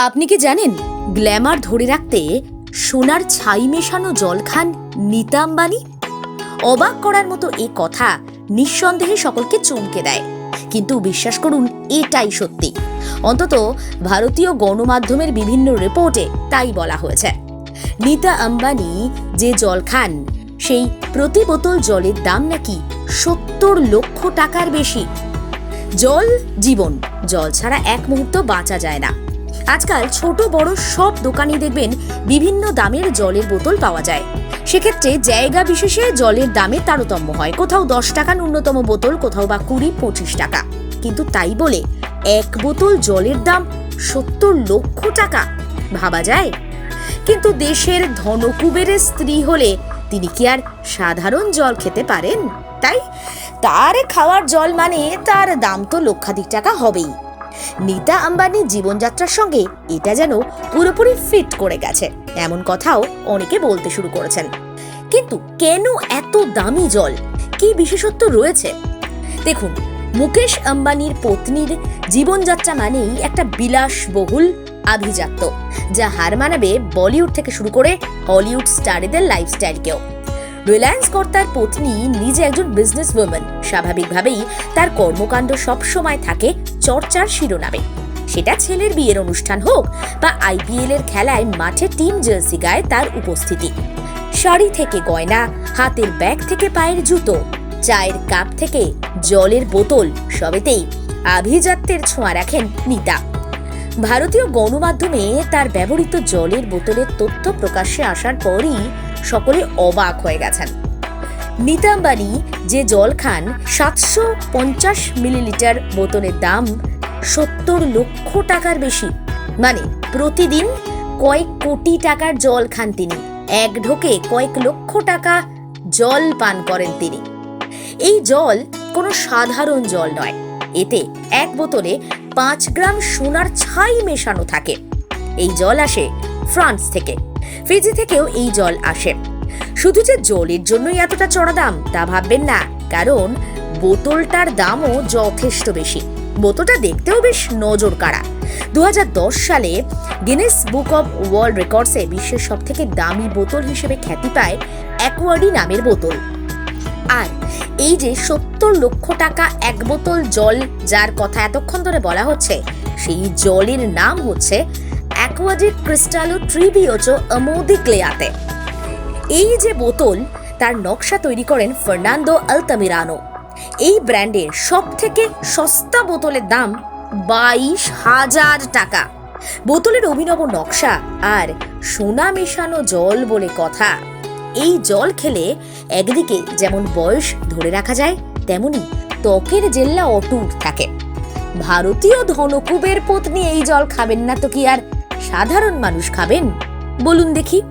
আপনি কি জানেন, গ্ল্যামার ধরে রাখতে সোনার ছাই মেশানো জল খান নিতা আম্বানি? অবাক করার মতো এ কথা নিঃসন্দেহে সকলকে চমকে দেয়। কিন্তু বিশ্বাস করুন, এটাই সত্যি। অন্তত ভারতীয় গণমাধ্যমের বিভিন্ন রিপোর্টে তাই বলা হয়েছে। নিতা আম্বানি যে জল খান সেই প্রতি বোতল জলের দাম নাকি সত্তর লক্ষ টাকার বেশি। জল জীবন, জল ছাড়া এক মুহূর্ত বাঁচা যায় না। আজকাল ছোট, বড় সব দোকানে দেখবেন বিভিন্ন দামের জলের বোতল পাওয়া যায়। সেক্ষেত্রে জায়গা বিশেষে জলের দামে তারতম্য হয়। কোথাও দশ টাকা ন্যূনতম বোতল, কোথাও বা কুড়ি, পঁচিশ টাকা। কিন্তু তাই বলে এক বোতল জলের দাম সত্তর লক্ষ টাকা, ভাবা যায়? কিন্তু দেশের ধনকুবেরের স্ত্রী হলে তিনি কি আর সাধারণ জল খেতে পারেন? তাই তার খাওয়ার জল মানে তার দাম তো লক্ষাধিক টাকা হবেই। নিতা আম্বানির জীবনযাত্রার সঙ্গে এটা যেন পুরোপুরি ফিট করে গেছে। এমন কথাও অনেকে বলতে শুরু করেছেন। কিন্তু কেন এত দামি জল? কি বিশেষত্ব রয়েছে? দেখুন, মুকেশ আম্বানির পত্নীর জীবনযাত্রা মানেই একটা বিলাসবহুল আভিজাত্য, যা হার মানাবে বলিউড থেকে শুরু করে হলিউড স্টারেদের লাইফস্টাইলকেও রিলায়েন্স কর্তার পত্নী নিজে একজন বিজনেস ওম্যান স্বাভাবিকভাবেই তার কর্মকাণ্ড সবসময় থাকে চর্চার শিরোনামে। সেটা ছেলের বিয়ের অনুষ্ঠান হোক বা আইপিএল এর খেলায় মাঠে টিম জার্সি গায়ে তার উপস্থিতি। শাড়ি থেকে গয়না, হাতের ব্যাগ থেকে পায়ের জুতো, চায়ের কাপ থেকে জলের বোতল, সবেতেই আভিজাত্যের ছোঁয়া রাখেন নিতা। ভারতীয় গণমাধ্যমে তার ব্যবহৃত জলের বোতলের তথ্য প্রকাশ্যে আসার পরই সকলে অবাক হয়ে গেছেন। নিতাম্বানি যে জল খান, সাতশো পঞ্চাশ মিলিলিটার বোতলের দাম সত্তর লক্ষ টাকার বেশি। মানে প্রতিদিন কয়েক কোটি টাকার জল খান তিনি। এক ঢোকে কয়েক লক্ষ টাকা জল পান করেন তিনি। এই জল কোনো সাধারণ জল নয়। এতে এক বোতলে পাঁচ গ্রাম সোনার ছাই মেশানো থাকে। এই জল আসে ফ্রান্স থেকে। ফিজি থেকেও এই জল আসে। শুধু যে জলের জন্যই এতটা চড়া দাম, তা ভাববেন না, কারণ বোতলটার দামও যথেষ্ট বেশি। বোতলটা দেখতেও বেশ নজর কাড়া দু সালে গিনেস বুক অব ওয়ার্ল্ড রেকর্ডসে বিশ্বের সব থেকে দামি বোতল হিসেবে খ্যাতি পায় অ্যাকোয়ারি নামের বোতল। আর এই যে সত্তর লক্ষ টাকা এক বোতল জল, যার কথা এতক্ষণ ধরে বলা হচ্ছে, সেই জলের নাম হচ্ছে অ্যাকোয়াডিক ক্রিস্টালো ট্রিবিওচো আমোদি ক্লেয়াতে এই যে বোতল, তার নকশা তৈরি করেন ফার্নান্দো আলতামিরানো। এই ব্র্যান্ডের সব থেকে সস্তা বোতলের দাম বাইশ হাজার টাকা। বোতলের অভিনব নকশা আর সোনা মেশানো জল বলে কথা। এই জল খেলে একদিকে যেমন বয়স ধরে রাখা যায়, তেমনি ত্বকের জেল্লা অটুট থাকে। ভারতীয় ধনকুবের পত্নী এই জল খাবেন না তো কি আর সাধারণ মানুষ খাবেন। বলুন দেখি।